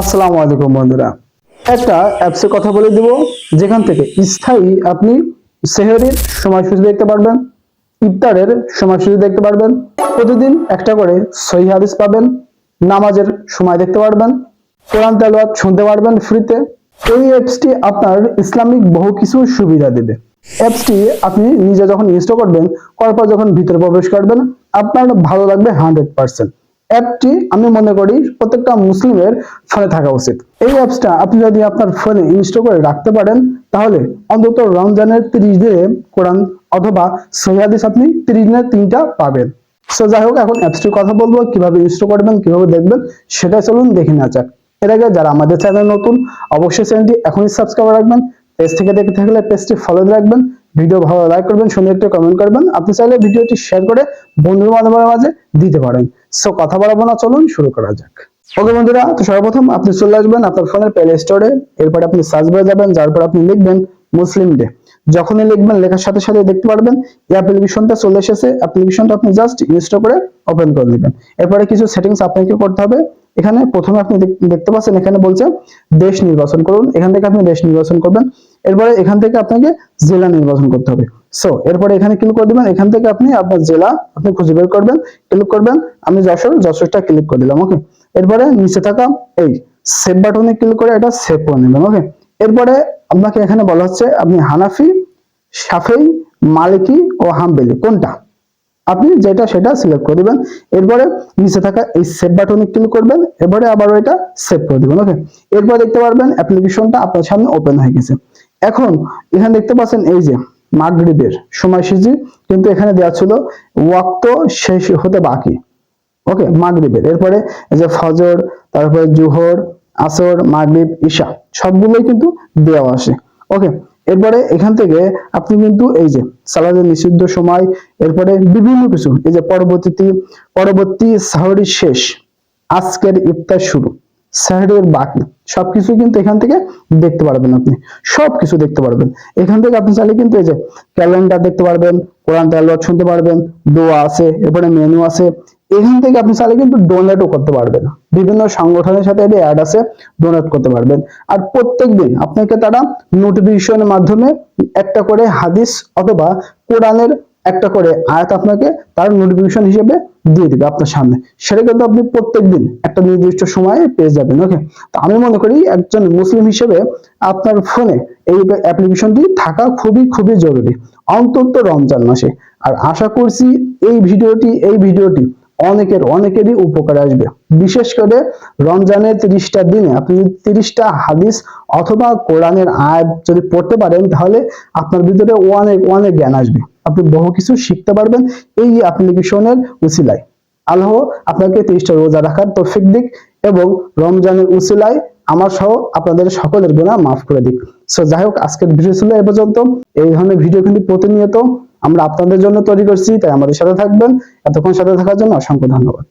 আসসালামু আলাইকুম, বন্ধুরা। একটা অ্যাপসের কথা বলে দিব, যেখান থেকে স্থায়ী আপনি সেহরির সময়সূচি দেখতে পারবেন, ইফতারের সময়সূচি দেখতে পারবেন, প্রতিদিন একটা করে সহি হাদিস পাবেন, নামাজের সময় দেখতে পারবেন, কোরআন তেলাওয়াত শুনতে পারবেন ফ্রিতে এই অ্যাপসটি আপনার ইসলামিক বহু কিছু সুবিধা দেবে। অ্যাপসটি আপনি নিজে যখন ইনস্টল করবেন, করার পর যখন ভিতরে প্রবেশ করবেন, আপনার ভালো লাগবে হান্ড্রেড পার্সেন্ট অ্যাপটি আমি মনে করি প্রত্যেকটা মুসলিমের ফোনে থাকা উচিত। এই অ্যাপসটা আপনি যদি আপনার ফোনে ইনস্টল করে রাখতে পারেন, তাহলে অন্তত রমজানের তিরিশ দিনে কোরআন অথবা সহিদিস আপনি তিরিশ দিনের তিনটা পাবেন। সো যাই হোক, এখন অ্যাপসটির কথা বলব, কীভাবে ইনস্টল করবেন, কীভাবে দেখবেন সেটা চলুন দেখে নেওয়া যাক। এর আগে যারা আমাদের চ্যানেল নতুন, অবশ্যই চ্যানেলটি এখনই সাবস্ক্রাইব রাখবেন পেজ থেকে দেখে থাকলে পেজটি ফলো রাখবেন। ভিডিও ভালো লাইক করবেন সুন্দর একটা কমেন্ট করবেন। আপনি চাইলে ভিডিওটি শেয়ার করে বন্ধু বান্ধবের মাঝে দিতে পারেন। সো কথা বলব না, চলুন শুরু করা যাক। ওকে বন্ধুরা, তো সর্বপ্রথম আপনি চলে আসবেন আপনার ফোনের প্লে স্টোরে এরপর আপনি সার্চ বারে যাবেন যার পর আপনি লিখবেন মুসলিম ডে যখনই লিখবেন, লেখার সাথে সাথে দেখতে পারবেন, এই অ্যাপ্লিকেশনটা চলে এসেছে। অ্যাপ্লিকেশনটা আপনি জাস্ট ইনস্টল করে ওপেন করে নেবেন এরপরে কিছু সেটিংস আপনাকে করতে হবে। এখানে প্রথমে আপনি দেখতে পাচ্ছেন, এখানে বলছে দেশ নির্বাচন করুন। এখান থেকে আপনি দেশ নির্বাচন করবেন। এরপরে এখান থেকে আপনাকে জেলা নির্বাচন করতে হবে। সো এরপরে এখানে ক্লিক করে দিবেন, এখান থেকে আপনি আপনার জেলা আপনি খুঁজে বের করবেন ক্লিক করবেন, আমি যশোর যশোরটা ক্লিক করে দিলাম ওকে এরপরে নিচে থাকা, এই সেভ বাটনে ক্লিক করে এটা সেভ করে নেবেন ওকে এরপরে আপনাকে এখানে বলা হচ্ছে আপনি হানাফি, সাফেই, মালিকি ও হাম্বেলি, কোনটা? আপনি যেটা সেটা সিলেক্ট করে দিবেন। এরপরে নিচে থাকা এই সেভ বাটনে ক্লিক করবেন, এরপরে আবার এটা সেভ করে দিবেন ওকে এরপর দেখতে পারবেন অ্যাপ্লিকেশনটা আপনার সামনে ওপেন হয়ে গেছে। এখন এখানে দেখতে পাচ্ছেন এই যে মাগরিবের সময়সূচি, কিন্তু এখানে দেওয়া ছিল ওয়াক্ত শেষ হতে বাকি। ওকে, মাগরিবের। এরপরে যে ফজর, তারপরে জুহর, আসর, মাগরিব ঈশা সবগুলোই কিন্তু দেওয়া আসে ওকে, এরপরে এখান থেকে আপনি কিন্তু এই যে সালাদের নিষিদ্ধ সময়, এরপরে বিভিন্ন কিছু, এই যে পরবর্তীতে, পরবর্তী সাহরি শেষ, আজকের ইফতার শুরু। সাহরের বাকি সবকিছু কিন্তু এখান থেকে দেখতে পারবেন আপনি। সবকিছু দেখতে পারবেন। এখান থেকে আপনি চাইলে কিন্তু এই যে ক্যালেন্ডার দেখতে পারবেন, কোরআন তেলাওয়াত শুনতে পারবেন, দোয়া আছে, এরপরে মেনু আছে। এখান থেকে আপনি চাইলে কিন্তু ডোনেটও করতে পারবেন। বিভিন্ন সংগঠনের সাথে এটা অ্যাড আছে ডোনেট করতে পারবেন। আর প্রত্যেকদিন আপনাকে তারা নোটিফিকেশনের মাধ্যমে একটা করে হাদিস অথবা কোরআনের একটা করে আয়াত আপনাকে তার নোটিফিকেশন হিসেবে দিয়ে দিবে আপনার সামনে। সেটা কিন্তু আপনি প্রত্যেকদিন একটা নির্দিষ্ট সময়ে পেয়ে যাবেন ওকে তো আমি মনে করি একজন মুসলিম হিসেবে আপনার ফোনে এই অ্যাপ্লিকেশনটি থাকা খুবই খুবই জরুরি। অন্তত রমজান মাসে। আর আশা করছি এই ভিডিওটি এই ভিডিওটি অনেকের, অনেকেরই উপকার আসবে। বিশেষ করে রমজানের তিরিশটা দিনে আপনি তিরিশটা হাদিস অথবা কোরআনের আয়াত যদি পড়তে পারেন, তাহলে আপনার ভিতরে অনেক অনেক জ্ঞান আসবে। আপনি বহু কিছু শিখতে পারবেন। এই অ্যাপ্লিকেশনের উসিলায়। আল্লাহ আপনাকে তেইশটা রোজা রাখার তৌফিক দিক এবং রমজানের উসিলায় আমার সহ আপনাদের সকলের গুণা মাফ করে দিক। সো যাই হোক, আজকের ভিডিও ছিল এ পর্যন্ত। এই ধরনের ভিডিও কিন্তু প্রতিনিয়ত আমরা আপনাদের জন্য তৈরি করছি, তাই আমাদের সাথে থাকবেন। এতক্ষণ সাথে থাকার জন্য অসংখ্য ধন্যবাদ।